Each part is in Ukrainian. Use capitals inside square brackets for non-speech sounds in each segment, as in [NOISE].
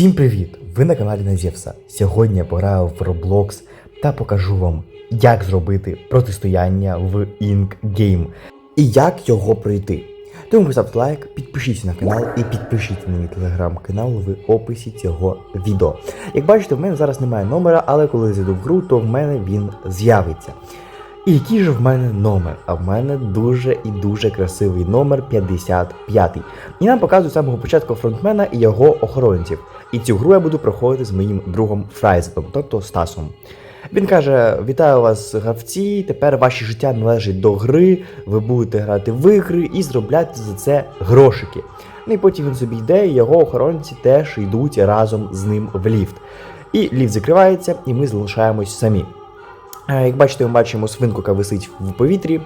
Всім привіт! Ви на каналі Назєвса. Сьогодні я пограю в Roblox та покажу вам, як зробити протистояння в Ink Game і як його пройти. Тому поставте лайк, підпишіться на канал і підпишіться на мій телеграм-канал в описі цього відео. Як бачите, в мене зараз немає номера, але коли я зайду в гру, то в мене він з'явиться. І який же в мене номер? А в мене дуже і дуже красивий номер 55. І нам показують самого початку фронтмена і його охоронців. І цю гру я буду проходити з моїм другом Фрайзеком, тобто Стасом. Він каже: Вітаю вас, гравці! Тепер ваше життя належить до гри, ви будете грати в ігри і зробляти за це грошики. Ну і потім він собі йде, і його охоронці теж йдуть разом з ним в ліфт. І ліфт закривається, і ми залишаємось самі. Е, Як бачите, ми бачимо свинку, яка висить в повітрі,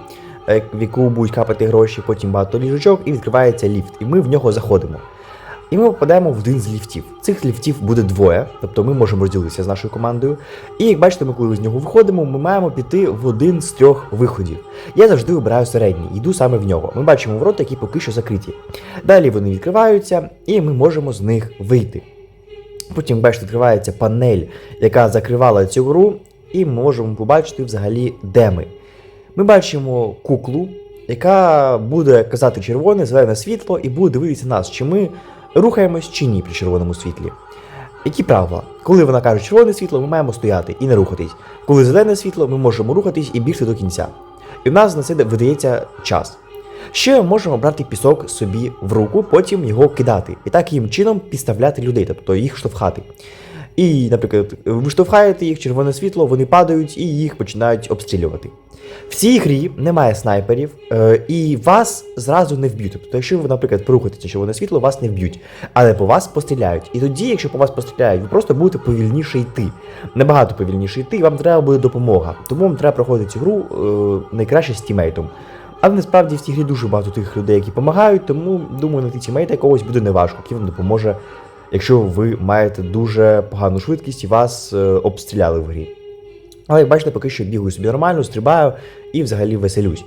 е, в яку будуть капати гроші, потім багато ліжечок, і відкривається ліфт, і ми в нього заходимо. І ми попадаємо в один з ліфтів. Цих ліфтів буде двоє, тобто ми можемо розділитися з нашою командою. І як бачите, ми коли з нього виходимо, ми маємо піти в один з трьох виходів. Я завжди обираю середній, йду саме в нього. Ми бачимо ворота, які поки що закриті. Далі вони відкриваються, і ми можемо з них вийти. Потім, бачите, відкривається панель, яка закривала цю гру, і ми можемо побачити взагалі, де ми. Ми бачимо куклу, яка буде казати червоне, зелене світло, і буде дивитися нас, чи ми рухаємось чи ні при червоному світлі. Які правила? Коли вона каже червоне світло, ми маємо стояти і не рухатись. Коли зелене світло, ми можемо рухатись і бігти до кінця. І в нас на це видається час. Ще ми можемо брати пісок собі в руку, потім його кидати, і таким чином підставляти людей, тобто їх штовхати. І, наприклад, ви штовхаєте їх, червоне світло, вони падають і їх починають обстрілювати. В цій грі немає снайперів, е, і вас зразу не вб'ють. Тобто, якщо ви, наприклад, порухаєте червоне світло, вас не вб'ють, але по вас постріляють. І тоді, якщо по вас постріляють, ви просто будете повільніше йти. Набагато повільніше йти, і вам треба буде допомога. Тому вам треба проходити цю гру е, найкраще з тімейтом. Але насправді в цій грі дуже багато тих людей, які допомагають, тому думаю, знайти тімейта якогось буде неважко, який вам допоможе, якщо ви маєте дуже погану швидкість і вас е, обстріляли в грі. Але як бачите, поки що бігаю собі нормально, стрибаю і взагалі веселюсь.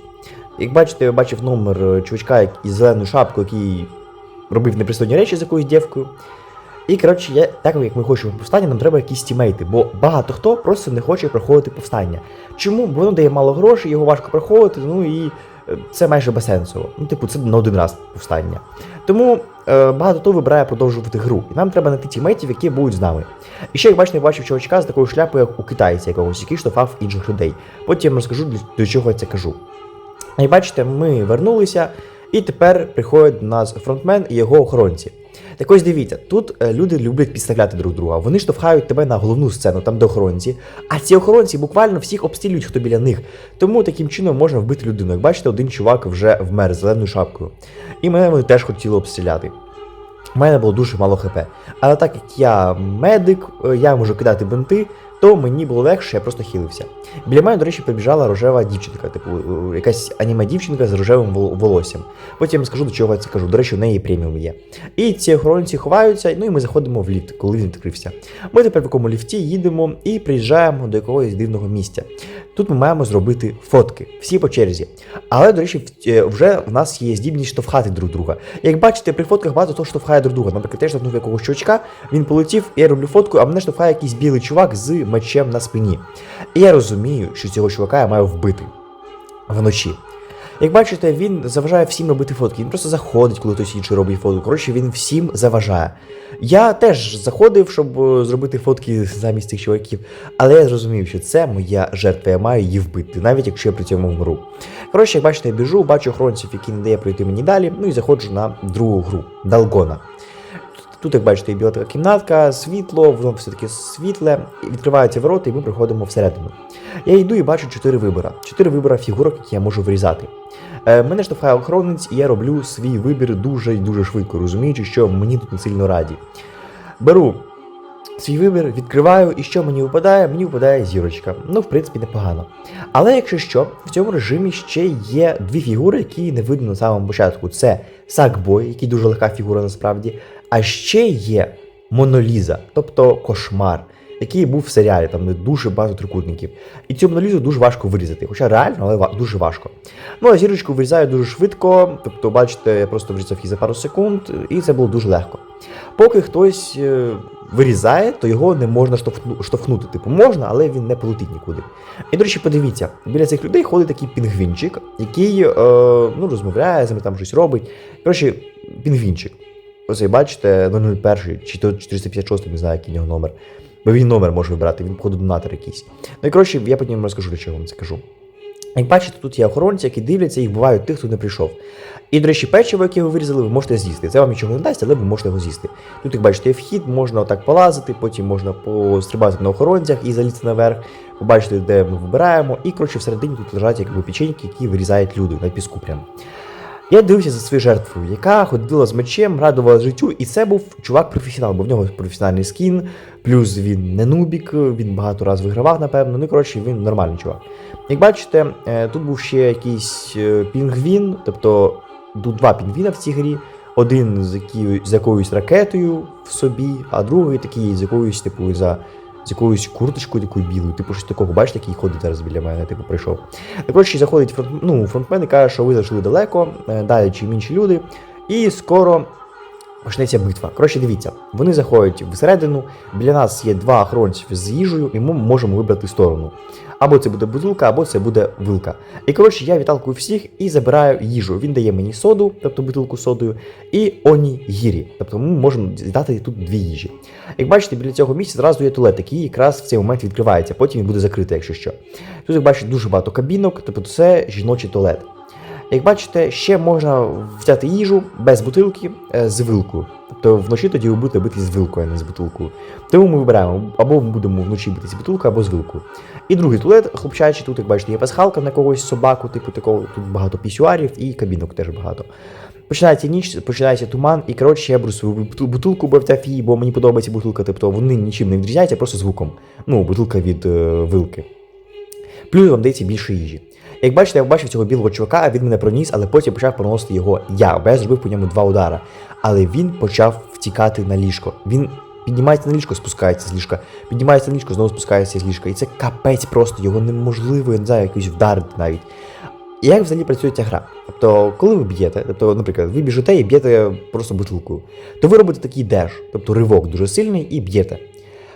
Як бачите, я бачив номер е, чувачка із зеленою шапкою, який робив непристойні речі з якоюсь дівкою. І коротше, я, так як ми хочемо повстання, нам треба якісь тімейти, бо багато хто просто не хоче проходити повстання. Чому? Бо воно дає мало грошей, його важко проходити, ну і це майже безсенсово. Ну, типу, це на один раз повстання. Тому е, багато хто вибирає продовжувати гру. І нам треба знайти тімейтів, які будуть з нами. І ще, як бачите, я бачив чувачка з такою шляпою, як у китайця якогось, який штовхав інших людей. Потім розкажу, для чого я це кажу. І бачите, ми вернулися, і тепер приходить до нас фронтмен і його охоронці. Так ось дивіться, тут е, люди люблять підставляти друг друга. Вони штовхають тебе на головну сцену, там де охоронці. А ці охоронці буквально всіх обстрілюють, хто біля них. Тому таким чином можна вбити людину. Як бачите, один чувак вже вмер зеленою шапкою. І мене вони теж хотіли обстріляти. У мене було дуже мало хп. Але так як я медик, е, я можу кидати бинти, то мені було легше, я просто хилився. Біля мене, до речі, прибіжала рожева дівчинка, типу е, якась аніме дівчинка з рожевим вол- волоссям. Потім скажу, до чого я це кажу. До речі, у неї преміум є. І ці охоронці ховаються, ну і ми заходимо в ліфт, коли він відкрився. Ми тепер в якому ліфті їдемо і приїжджаємо до якогось дивного місця. Тут ми маємо зробити фотки, всі по черзі. Але, до речі, е, вже в нас є здібність штовхати друг друга. Як бачите, при фотках багато хто штовхає друг друга. Наприклад, теж штовхнув якогось чувачка, він полетів, я роблю фотку, а мене штовхає якийсь білий чувак з мечем на спині. І я розумію, що цього чувака я маю вбити вночі. Як бачите, він заважає всім робити фотки. Він просто заходить, коли хтось інший робить фотку. Коротше, він всім заважає. Я теж заходив, щоб е, зробити фотки замість цих чуваків, але я зрозумів, що це моя жертва, я маю її вбити, навіть якщо я при цьому вмру. Коротше, як бачите, я біжу, бачу охоронців, які не дає пройти мені далі, ну і заходжу на другу гру Далгона. Тут, як бачите, біла така кімнатка, світло, воно все-таки світле, відкриваються ворота, і ми приходимо всередину. Я йду і бачу чотири вибора. Чотири вибора фігурок, які я можу вирізати. Е, мене штовхає охоронець, і я роблю свій вибір дуже і дуже швидко, розуміючи, що мені тут не сильно раді. Беру свій вибір, відкриваю, і що мені випадає? Мені випадає зірочка. Ну, в принципі, непогано. Але якщо що, в цьому режимі ще є дві фігури, які не видно на самому початку. Це Сакбой, який дуже легка фігура насправді. А ще є Моноліза, тобто кошмар, який був в серіалі, там де дуже багато трикутників. І цю монолізу дуже важко вирізати, хоча реально, але дуже важко. Ну а зірочку вирізаю дуже швидко, тобто, бачите, я просто врізав її за пару секунд, і це було дуже легко. Поки хтось е, вирізає, то його не можна штовхну, штовхнути. Типу, можна, але він не полетить нікуди. І, до речі, подивіться, біля цих людей ходить такий пінгвінчик, який е, ну, розмовляє з ними, там щось робить. Коротше, пінгвінчик. Ось, як бачите, 001 чи то 456, не знаю, який нього номер. Бо він номер може вибрати, він, походу, донатор якийсь. Ну і коротше, я потім розкажу, для чого вам це кажу. Як бачите, тут є охоронці, які дивляться, їх бувають тих, хто не прийшов. І, до речі, печиво, яке ви вирізали, ви можете з'їсти. Це вам нічого не дасть, але ви можете його з'їсти. Тут, як бачите, є вхід, можна отак полазити, потім можна пострибати на охоронцях і залізти наверх, побачити, де ми вибираємо. І, коротше, всередині тут лежать якби печеньки, які вирізають люди на піску прямо. Я дивився за своєю жертвою, яка ходила з мечем, радувала життю, і це був чувак-професіонал, бо в нього професіональний скін, плюс він не нубік, він багато разів вигравав, напевно. Ну коротше, він нормальний чувак. Як бачите, е, тут був ще якийсь е, пінгвін, тобто тут два пінгвіна в цій грі. Один з якоюсь ракетою в собі, а другий такий з якоюсь, типу, за з якоюсь курточкою такою білою, типу щось такого, бачите, який ходить зараз біля мене, типу прийшов. Так коротше, заходить фронт, ну, фронтмен і каже, що ви зайшли далеко, е, далі чим інші люди, і скоро почнеться битва. Коротше, дивіться, вони заходять всередину, біля нас є два охоронців з їжею, і ми можемо вибрати сторону. Або це буде бутилка, або це буде вилка. І коротше, я відталкую всіх і забираю їжу. Він дає мені соду, тобто бутилку содою, і оні гірі. Тобто ми можемо дати тут дві їжі. Як бачите, біля цього місця зразу є туалет, який якраз в цей момент відкривається, потім він буде закритий, якщо що. Тут, як бачите, дуже багато кабінок, тобто це жіночий туалет. Як бачите, ще можна взяти їжу без бутилки е, з вилкою. Тобто вночі тоді ви будете битись з вилкою, а не з бутилкою. Тому ми вибираємо або ми будемо вночі битись з вилкою, або з вилкою. І другий туалет, хлопчачий, тут, як бачите, є пасхалка на когось собаку, типу такого, тут багато пісюарів і кабінок теж багато. Починається ніч, починається туман, і коротше я беру свою бутилку Бевтафі, бо мені подобається бутилка, тобто вони нічим не відрізняються, просто звуком. Ну, бутилка від е, вилки. Плюс вам дається більше їжі. Як бачите, я бачив цього білого чувака, а він мене проніс, але потім почав проносити його я, бо я зробив по ньому два удара. Але він почав втікати на ліжко. Він піднімається на ліжко, спускається з ліжка, піднімається на ліжко, знову спускається з ліжка. І це капець просто, його неможливо, я не знаю, якось вдарити навіть. І як взагалі працює ця гра? Тобто, коли ви б'єте, тобто, наприклад, ви біжите і б'єте просто бутилкою, то ви робите такий деш, тобто ривок дуже сильний і б'єте.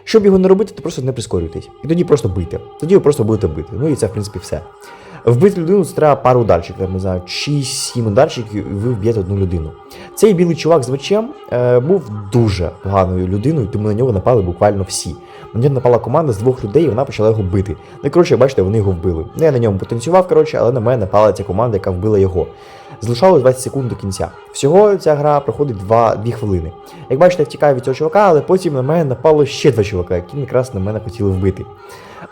Щоб його не робити, то просто не прискорюйтесь. І тоді просто бийте. Тоді ви просто будете бити. Ну і це, в принципі, все. Вбити людину це треба пару ударчиків, не знаю, 6-7 ударчиків, і ви вб'єте одну людину. Цей білий чувак з мечем е, був дуже поганою людиною, тому на нього напали буквально всі. На нього напала команда з двох людей, і вона почала його бити. Ну коротше, бачите, вони його вбили. Ну, я на ньому потанцював, коротше, але на мене напала ця команда, яка вбила його. Залишалось 20 секунд до кінця. Всього ця гра проходить 2, 2 хвилини. Як бачите, я втікаю від цього чувака, але потім на мене напало ще два чувака, які якраз на мене хотіли вбити.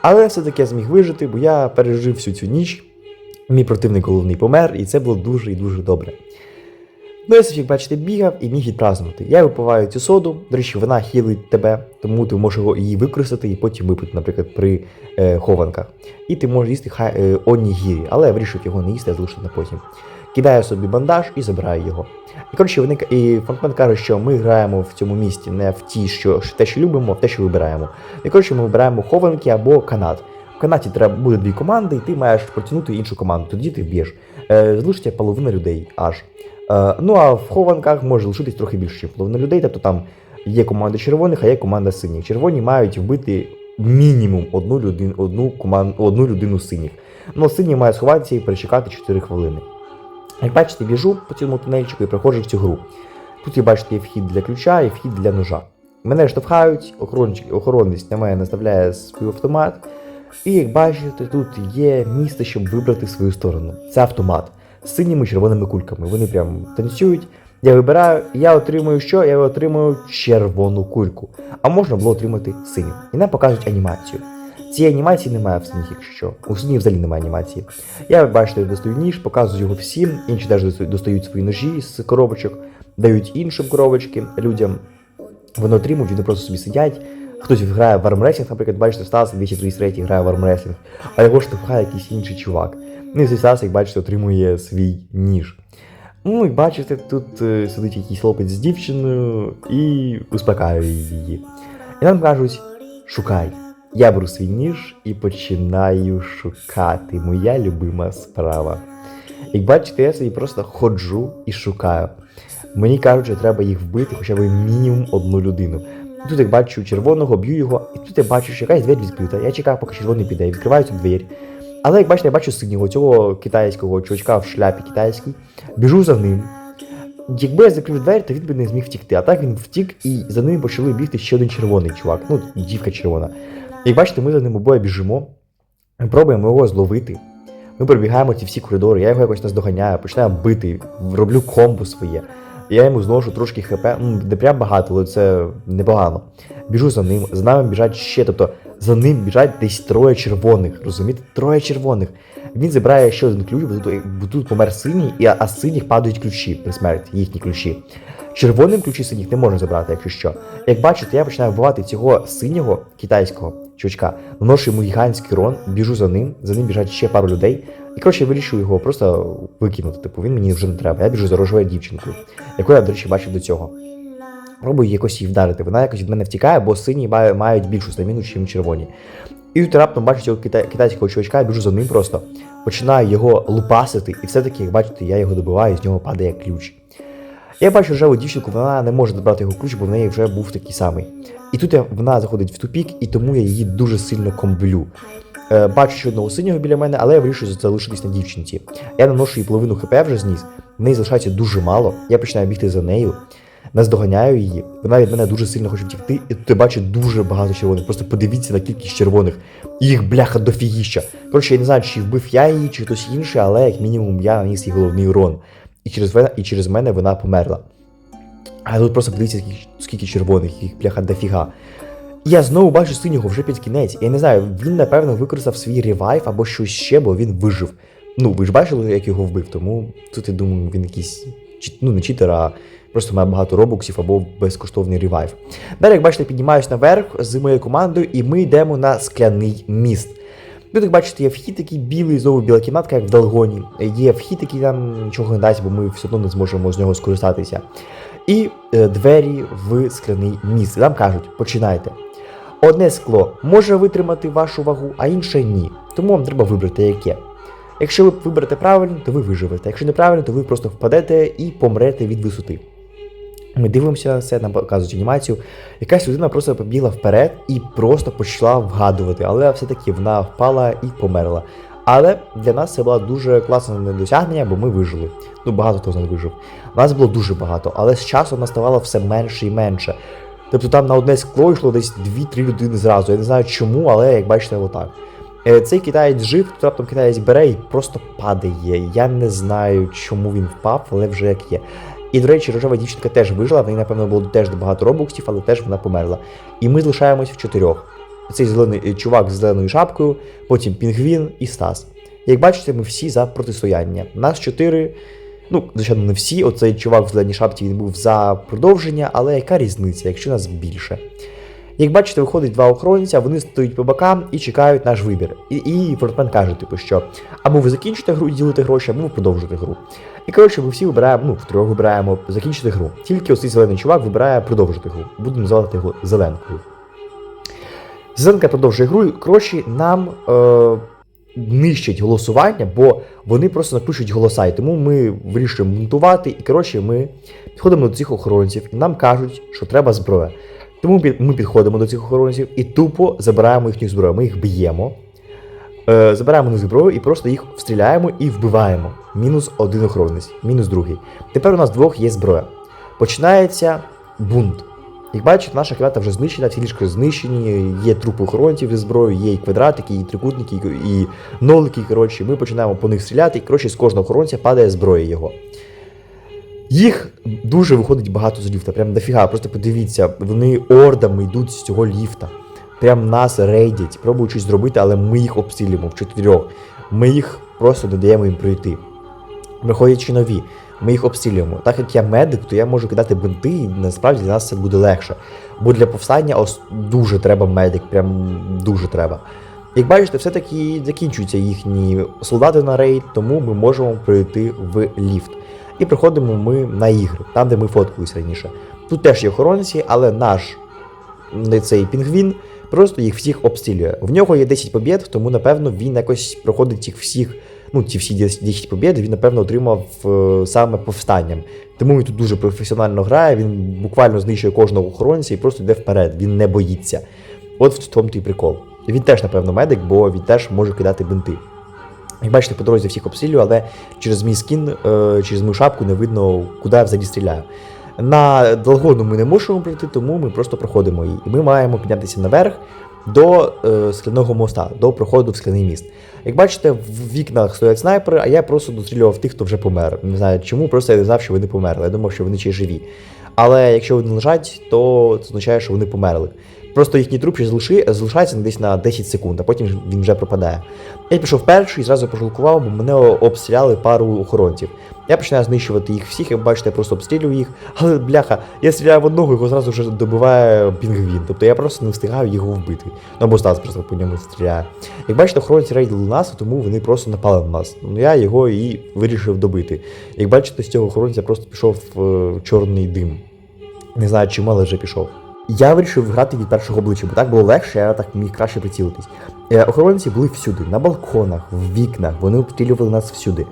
Але все-таки я зміг вижити, бо я пережив всю цю ніч. Мій противник головний помер, і це було дуже і дуже добре. Ну, я як бачите, бігав і міг відпразнувати. Я випиваю цю соду, до речі, вона хілить тебе, тому ти можеш її використати і потім випити, наприклад, при е, хованках. І ти можеш їсти хай, е, онігірі, але я вирішив його не їсти, а залишити на потім. Кидаю собі бандаж і забираю його. І коротше, вони і фронтмен каже, що ми граємо в цьому місті не в ті, що те, що любимо, а в те, що вибираємо. І коротше, ми вибираємо хованки або канат. В канаті треба буде дві команди, і ти маєш протягнути іншу команду. Тоді ти вб'єш. Е, залишиться половина людей аж. Е, ну а в хованках може лишитись трохи більше, ніж половина людей. Тобто там є команда червоних, а є команда синіх. Червоні мають вбити мінімум одну людину, одну команду, одну людину синіх. Ну, сині мають сховатися і перечекати 4 хвилини. Як бачите, біжу по цьому тунельчику і проходжу в цю гру. Тут ви бачите вхід для ключа і вхід для ножа. Мене штовхають, охоронець на мене наставляє свій автомат. І як бачите, тут є місце, щоб вибрати свою сторону. Це автомат з синіми червоними кульками. Вони прям танцюють. Я вибираю, я отримую що? Я отримую червону кульку. А можна було отримати синю. І нам покажуть анімацію. Цієї анімації немає в синіх, якщо. У синіх взагалі немає анімації. Я, бачите, достаю ніж, показую його всім, інші теж достають- достають свої ножі з коробочок, дають іншим коробочки людям. Вони отримують, вони просто собі сидять. Хтось грає в армресінг, наприклад, бачите, Стас 233 грає в армресінг, а його штовхає якийсь інший чувак. Ну і цей Стас, як бачите, отримує свій ніж. Ну і бачите, тут е, сидить якийсь хлопець з дівчиною і успокаює її. І нам кажуть: шукай. Я беру свій ніж і починаю шукати. Моя любима справа. Як бачите, я собі просто ходжу і шукаю. Мені кажуть, що треба їх вбити хоча б мінімум одну людину. Тут я бачу червоного, б'ю його, і тут я бачу, що якась двері відкрита. Я чекаю, поки червоний піде, відкриваю цю двері. Але як бачите, я бачу синього цього китайського чувачка в шляпі китайській, біжу за ним. Якби я закрив двері, то він би не зміг втікти. А так він втік, і за ним почали бігти ще один червоний чувак, ну, дівка червона. Як бачите, ми за ним обоє біжимо, ми пробуємо його зловити. Ми пробігаємо ці всі коридори, я його якось наздоганяю, починаю бити, роблю комбо своє. Я йому зношу трошки хп, не прям багато, але це непогано. Біжу за ним, за нами біжать ще, тобто за ним біжать десь троє червоних, розумієте? Троє червоних. Він забирає ще один ключ, бо тут, бо тут помер синій, а з синіх падають ключі при смерті, їхні ключі. Червоним ключі синіх не можна забрати, якщо що. Як бачите, я починаю вбивати цього синього китайського чувачка, наношу йому гігантський рон, біжу за ним, за ним біжать ще пару людей. І коротше, я вирішую його просто викинути. Типу, він мені вже не треба. Я біжу за рожовою дівчинкою, яку я, до речі, бачив до цього. Пробую якось її вдарити. Вона якось від мене втікає, бо сині мають більшу стаміну, ніж червоні. І тут раптом бачу цього китай- китайського чувачка, я біжу за ним просто, починаю його лупасити, і все-таки, як бачите, я його добиваю, і з нього падає ключ. Я бачу рожеву дівчинку, вона не може забрати його ключ, бо в неї вже був такий самий. І тут я, вона заходить в тупік, і тому я її дуже сильно комблю. Е, бачу ще одного синього біля мене, але я вирішую залишитись на дівчинці. Я наношу їй половину хп вже зніс, в неї залишається дуже мало. Я починаю бігти за нею, наздоганяю її. Вона від мене дуже сильно хоче втікти, і тут я бачу дуже багато червоних. Просто подивіться на кількість червоних. Їх бляха дофігіща. Коротше, я не знаю, чи вбив я її, чи хтось інший, але як мінімум я наніс їй головний урон. І через, і через мене вона померла. А тут просто подивіться, скільки, червоних, їх бляха дофіга. Я знову бачу синього вже під кінець. Я не знаю, він напевно використав свій ревайв або щось ще, бо він вижив. Ну, ви ж бачили, як його вбив, тому тут я думаю, він якийсь ну не читер, а просто має багато робоксів або безкоштовний ревайв. Далі, як бачите, піднімаюсь наверх з моєю командою, і ми йдемо на скляний міст. Тут, як бачите, є вхід такий білий, знову біла кімнатка, як в Далгоні. Є вхід, який нам нічого не дасть, бо ми все одно не зможемо з нього скористатися. І е, двері в скляний міст. Нам кажуть, починайте. Одне скло може витримати вашу вагу, а інше ні. Тому вам треба вибрати яке. Якщо ви виберете правильно, то ви виживете. Якщо неправильно, то ви просто впадете і помрете від висоти. Ми дивимося все, нам показують анімацію. Якась людина просто побігла вперед і просто почала вгадувати, але все-таки вона впала і померла. Але для нас це було дуже класне досягнення, бо ми вижили. Ну, багато хто з нас вижив. Нас було дуже багато, але з часом нас ставало все менше і менше. Тобто там на одне скло йшло десь 2-3 людини зразу. Я не знаю чому, але як бачите, отак. Е, Цей китаєць жив, тут раптом китаєць бере і просто падає. Я не знаю, чому він впав, але вже як є. І, до речі, рожева дівчинка теж вижила, в неї, напевно, було теж багато робоксів, але теж вона померла. І ми залишаємось в чотирьох. Цей зелений е, чувак з зеленою шапкою, потім Пінгвін і Стас. Як бачите, ми всі за протистояння. Нас чотири. Ну, звичайно, не всі. Оцей чувак в зеленій шапці він був за продовження, але яка різниця, якщо нас більше? Як бачите, виходить два охоронця, вони стоять по бокам і чекають наш вибір. І, і фортмен каже, типу, що або ви закінчите гру і ділите гроші, або ви продовжите гру. І коротше, ми всі вибираємо, ну, втрьох вибираємо закінчити гру. Тільки ось цей зелений чувак вибирає продовжити гру. Будемо називати його зеленкою. Зеленка продовжує гру, коротше, нам е, нищать голосування, бо вони просто напишуть голоса. І тому ми вирішуємо монтувати. І коротше, ми підходимо до цих охоронців, і нам кажуть, що треба зброя. Тому ми підходимо до цих охоронців і тупо забираємо їхню зброю. Ми їх б'ємо, е, забираємо на зброю і просто їх встріляємо і вбиваємо. Мінус один охоронець, мінус другий. Тепер у нас двох є зброя. Починається бунт. Як бачите, наша кімната вже знищена, всі ліжки знищені, є трупи охоронців зі зброєю, є і квадратики, і трикутники, і нолики. Коротше, ми починаємо по них стріляти, і коротше, з кожного охоронця падає зброя його. Їх дуже виходить багато з ліфта, прям дофіга. Просто подивіться, вони ордами йдуть з цього ліфта. Прям нас рейдять, пробують щось зробити, але ми їх обстрілюємо в чотирьох. Ми їх просто не даємо їм пройти. Ще нові, ми їх обстрілюємо. Так як я медик, то я можу кидати бинти, і насправді для нас це буде легше. Бо для повстання ос- дуже треба медик, прям дуже треба. Як бачите, все-таки закінчуються їхні солдати на рейд, тому ми можемо пройти в ліфт. І приходимо ми на ігри, там, де ми фоткались раніше. Тут теж є охоронці, але наш цей пінгвін просто їх всіх обстрілює. В нього є 10 побєд, тому напевно він якось проходить їх всіх. Ну, ці всі 10 побєд він, напевно, отримав е, саме повстанням. Тому він тут дуже професіонально грає, він буквально знищує кожного охоронця і просто йде вперед, він не боїться. От в тому той прикол. Він теж, напевно, медик, бо він теж може кидати бинти. Як бачите, по дорозі всіх обстрілюю, але через мій скін, е, через мою шапку не видно, куди я взагалі стріляю. На Долгону ми не можемо пройти, тому ми просто проходимо її. І ми маємо піднятися наверх до е, скляного моста, до проходу в скляний міст. Як бачите, в вікнах стоять снайпери, а я просто дострілював тих, хто вже помер. Не знаю чому, просто я не знав, що вони померли. Я думав, що вони ще живі. Але якщо вони лежать, то це означає, що вони померли. Просто їхній труп ще залиши, залишається десь на 10 секунд, а потім він вже пропадає. Я пішов перший і зразу пожалкував, бо мене обстріляли пару охоронців. Я починаю знищувати їх всіх, як бачите, я просто обстрілюю їх. [LAUGHS] Але бляха, я стріляю в одного, його зразу вже добиває пінгвін. Тобто я просто не встигаю його вбити. Ну або Стас просто по ньому стріляє. Як бачите, охоронці рейдили нас, тому вони просто напали на нас. Ну я його і вирішив добити. Як бачите, з цього охоронця просто пішов в чорний дим. Не знаю, чому, але вже пішов. Я вирішив грати від першого обличчя, бо так було легше, я так міг краще прицілитись. Е, охоронці були всюди, на балконах, в вікнах, вони обстрілювали нас всюди.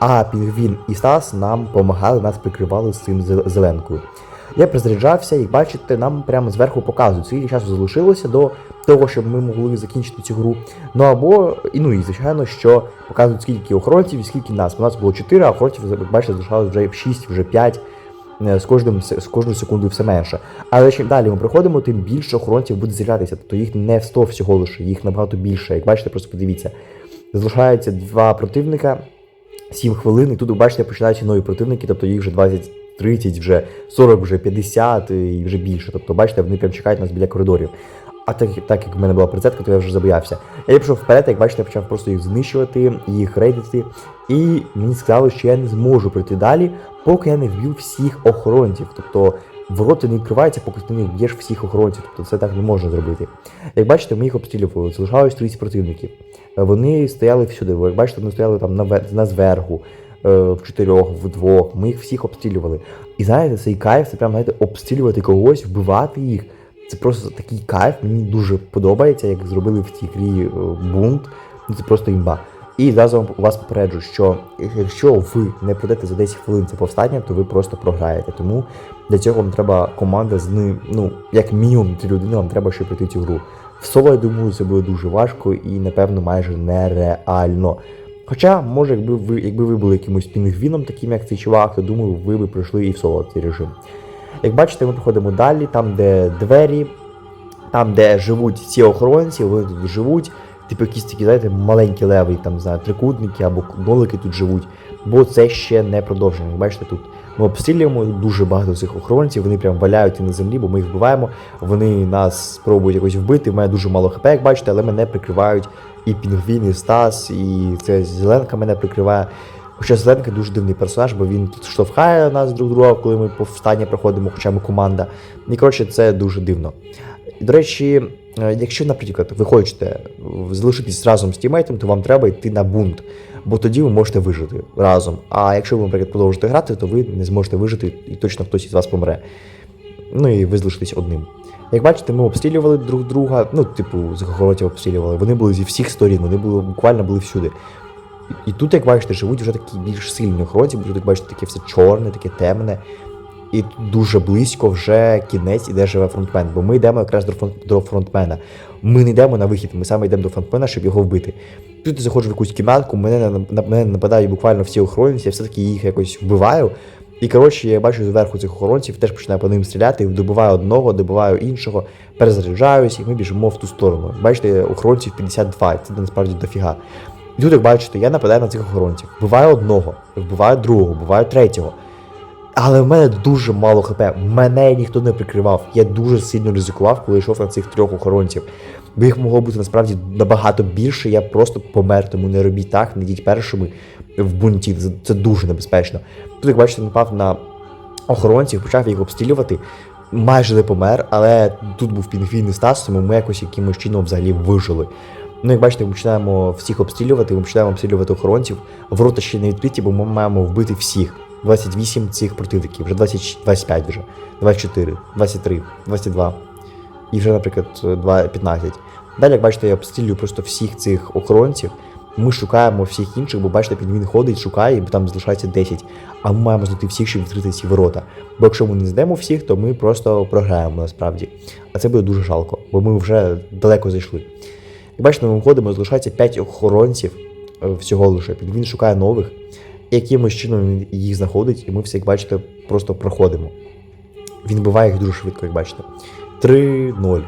А Пінгвін і Стас нам допомагали, нас прикривали з цим зеленкою. Я призаряджався, і бачите, нам прямо зверху показують, скільки часу залишилося до того, щоб ми могли закінчити цю гру. Ну або, і ну і звичайно, що показують скільки охоронців і скільки нас. У нас було 4, а охоронців, як бачите, залишалось вже 6, вже 5 е, з кожним з кожною секундою все менше. Але чим далі ми приходимо, тим більше охоронців буде з'являтися. Тобто їх не 100 всього лише, їх набагато більше. Як бачите, просто подивіться. Залишається два противника, 7 хвилин, і тут ви бачите, починаються нові противники, тобто їх вже 20, 30, вже 40, вже 50 і вже більше. Тобто, бачите, вони прям чекають нас біля коридорів. А так, так як в мене була прицетка, то я вже забоявся. Я пішов вперед, як бачите, я почав просто їх знищувати, їх рейдити. І мені сказали, що я не зможу пройти далі, поки я не вб'ю всіх охоронців. Тобто ворота не відкриваються, поки ти не вб'єш всіх охоронців. Тобто це так не можна зробити. Як бачите, ми їх обстрілювали, залишалось 30 противників. Вони стояли всюди. Як бачите, вони стояли там на, на зверху, е, в чотирьох, в двох. Ми їх всіх обстрілювали. І знаєте, цей кайф, це прям знаєте, обстрілювати когось, вбивати їх. Це просто такий кайф, мені дуже подобається, як зробили в цій грі е, бунт. Ну це просто імба. І зразу вас попереджу, що якщо ви не пройдете за 10 хвилин це повстання, то ви просто програєте. Тому для цього вам треба команда з ним, ну, як мінімум три людини, вам треба ще пройти цю гру. В соло, я думаю, це буде дуже важко і, напевно, майже нереально. Хоча, може, якби ви, якби ви були якимось пінгвіном, таким як цей чувак, то думаю, ви би пройшли і в соло цей режим. Як бачите, ми проходимо далі, там, де двері, там, де живуть ці охоронці, вони тут живуть. Типу якісь такі, знаєте, маленькі леви, там, знаю, трикутники або нолики тут живуть, бо це ще не продовження. Як бачите, тут ми обстрілюємо дуже багато цих охоронців, вони прям валяються на землі, бо ми їх вбиваємо, вони нас спробують якось вбити. В мене дуже мало хп, як бачите, але мене прикривають і Пінгвін, і Стас, і це Зеленка мене прикриває. Хоча Зеленка дуже дивний персонаж, бо він тут штовхає нас друг друга, коли ми повстання проходимо, хоча ми команда. І коротше, це дуже дивно. І, до речі, е, якщо, наприклад, ви хочете залишитись разом з тімейтом, то вам треба йти на бунт, бо тоді ви можете вижити разом. А якщо ви, наприклад, продовжите грати, то ви не зможете вижити, і точно хтось із вас помре. Ну і ви залишитесь одним. Як бачите, ми обстрілювали друг друга, ну, типу, з обстрілювали. Вони були зі всіх сторін, вони були буквально були всюди. І, тут, як бачите, живуть вже такі більш сильні охоронці, бо тут, як бачите, таке все чорне, таке темне. І дуже близько вже кінець, іде живе фронтмен, бо ми йдемо якраз до, фронт, до фронтмена. Ми не йдемо на вихід, ми саме йдемо до фронтмена, щоб його вбити. Тут я заходжу в якусь кімнатку, мене на, на мене нападають буквально всі охоронці, я все-таки їх якось вбиваю. І коротше, я бачу зверху цих охоронців, теж починаю по ним стріляти, добиваю одного, добиваю іншого, перезаряджаюсь, і ми біжимо в ту сторону. Бачите, охоронців 52, це насправді дофіга. Тут, як бачите, я нападаю на цих охоронців. Вбиваю одного, вбиваю другого, вбиваю третього. Але в мене дуже мало хп. Мене ніхто не прикривав. Я дуже сильно ризикував, коли йшов на цих трьох охоронців. Бо їх могло бути насправді набагато більше, я просто помер, тому не робіть так, не йдіть першими в бунті. Це- дуже небезпечно. Тут, як бачите, напав на охоронців, почав їх обстрілювати. Майже не помер, але тут був пінгвін і Стас, тому ми якось якимось чином взагалі вижили. Ну, як бачите, ми починаємо всіх обстрілювати, ми починаємо обстрілювати охоронців. Ворота ще не відкриті, бо ми маємо вбити всіх. 28 цих противників, вже 20, 25 вже, 24, 23, 22. І вже, наприклад, 2, 15. Далі, як бачите, я обстрілюю просто всіх цих охоронців. ми шукаємо всіх інших, бо бачите, він ходить, шукає, і там залишається 10. А ми маємо знайти всіх, щоб відкрити ці ворота. Бо якщо ми не знайдемо всіх, то ми просто програємо насправді. А це буде дуже жалко, бо ми вже далеко зайшли. І бачите, ми виходимо, залишається 5 охоронців е, всього лише. Він шукає нових, якимось чином він їх знаходить, і ми всі, як бачите, просто проходимо. Він буває їх дуже швидко, як бачите. 3-0.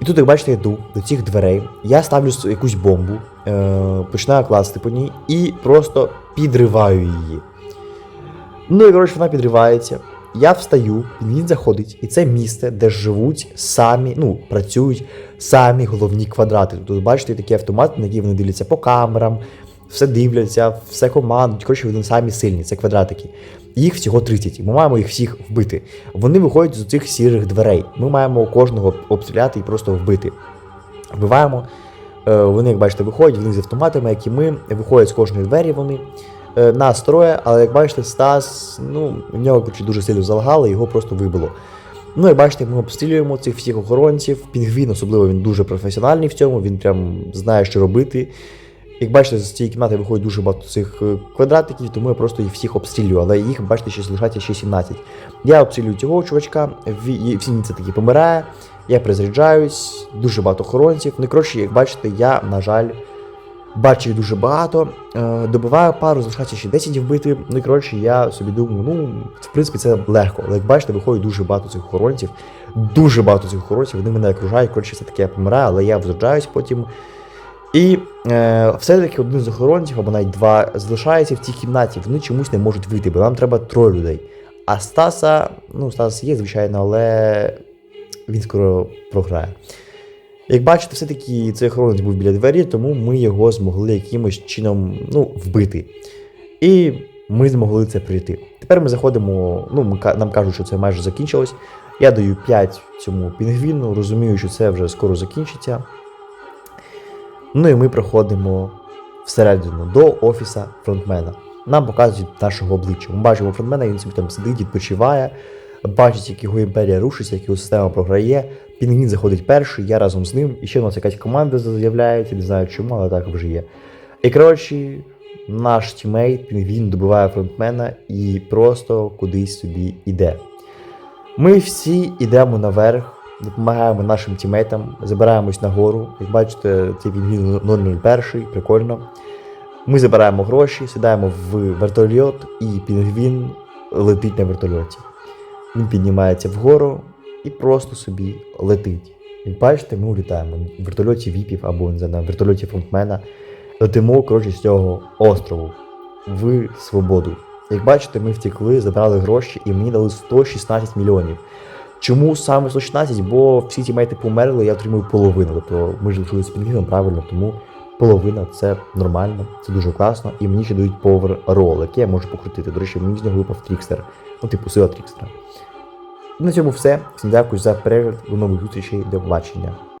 І тут, як бачите, я йду до цих дверей, я ставлю якусь бомбу, е, починаю класти по ній і просто підриваю її. Ну і коротше, вона підривається. Я встаю, він заходить, і це місце, де живуть самі, ну, працюють самі головні квадрати. Тут бачите такі автомати, на які вони дивляться по камерам, все дивляться, все командують. Коротше, вони самі сильні, це квадратики. Їх всього 30, і ми маємо їх всіх вбити. Вони виходять з цих сірих дверей. Ми маємо кожного обстріляти і просто вбити. Вбиваємо. Е, Вони, як бачите, виходять, вони з автоматами, як і ми, виходять з кожної двері вони. Е, Нас троє, але як бачите, Стас, ну, в нього коротше, дуже сильно залагало, його просто вибило. Ну, як бачите, ми обстрілюємо цих всіх охоронців. Пінгвін, особливо, він дуже професіональний в цьому, він прям знає, що робити. Як бачите, з цієї кімнати виходить дуже багато цих е, квадратиків, тому я просто їх всіх обстрілюю, але їх, бачите, ще залишається ще 17. Я обстрілюю цього чувачка, всі це таки помирає, я перезаряджаюсь, дуже багато охоронців. Ну, коротше, як бачите, я, на жаль, бачив дуже багато, е, добиваю пару, залишається ще 10 вбити. Ну і коротше, я собі думаю, ну, в принципі, це легко. Але як бачите, виходить дуже багато цих охоронців, дуже багато цих охоронців, вони мене окружають, коротше, все таки я помираю, але я возроджаюсь потім. І е, все-таки один з охоронців, або навіть два, залишається в цій кімнаті. Вони чомусь не можуть вийти, бо нам треба троє людей. А Стаса, ну, Стас є, звичайно, але він скоро програє. Як бачите, все-таки цей охоронець був біля двері, тому ми його змогли якимось чином ну, вбити. І ми змогли це пройти. Тепер ми заходимо, ну, ми, нам кажуть, що це майже закінчилось. Я даю 5 цьому пінгвіну, розумію, що це вже скоро закінчиться. Ну і ми проходимо всередину до офіса фронтмена. Нам показують нашого обличчя. Ми бачимо фронтмена, він собі там сидить, відпочиває, бачить, як його імперія рушиться, як його система програє. Пінгвін заходить перший, я разом з ним. І ще у нас якась команда з'являється, не знаю чому, але так вже є. І коротше, наш тімейт, Пінгвін добиває фронтмена і просто кудись собі іде. Ми всі йдемо наверх, допомагаємо нашим тімейтам, забираємось нагору. Як бачите, цей пінгвін 001, прикольно. Ми забираємо гроші, сідаємо в вертольот, і пінгвін летить на вертольоті. Він піднімається вгору і просто собі летить. Як бачите, ми улітаємо в вертольоті віпів або на вертольоті фронтмена. Летимо коротше, з цього острову в свободу. Як бачите, ми втекли, забрали гроші і мені дали 116 мільйонів. Чому саме 116? Бо всі тімейти померли, я отримую половину. Тобто ми ж лишилися пінгвіном правильно, тому половина це нормально, це дуже класно. І мені ще дають повер рол, який я можу покрутити. До речі, мені з нього випав трікстер. Ну, типу, сила трікстера. На цьому все. Всім дякую за перегляд. До нових зустрічей. До побачення.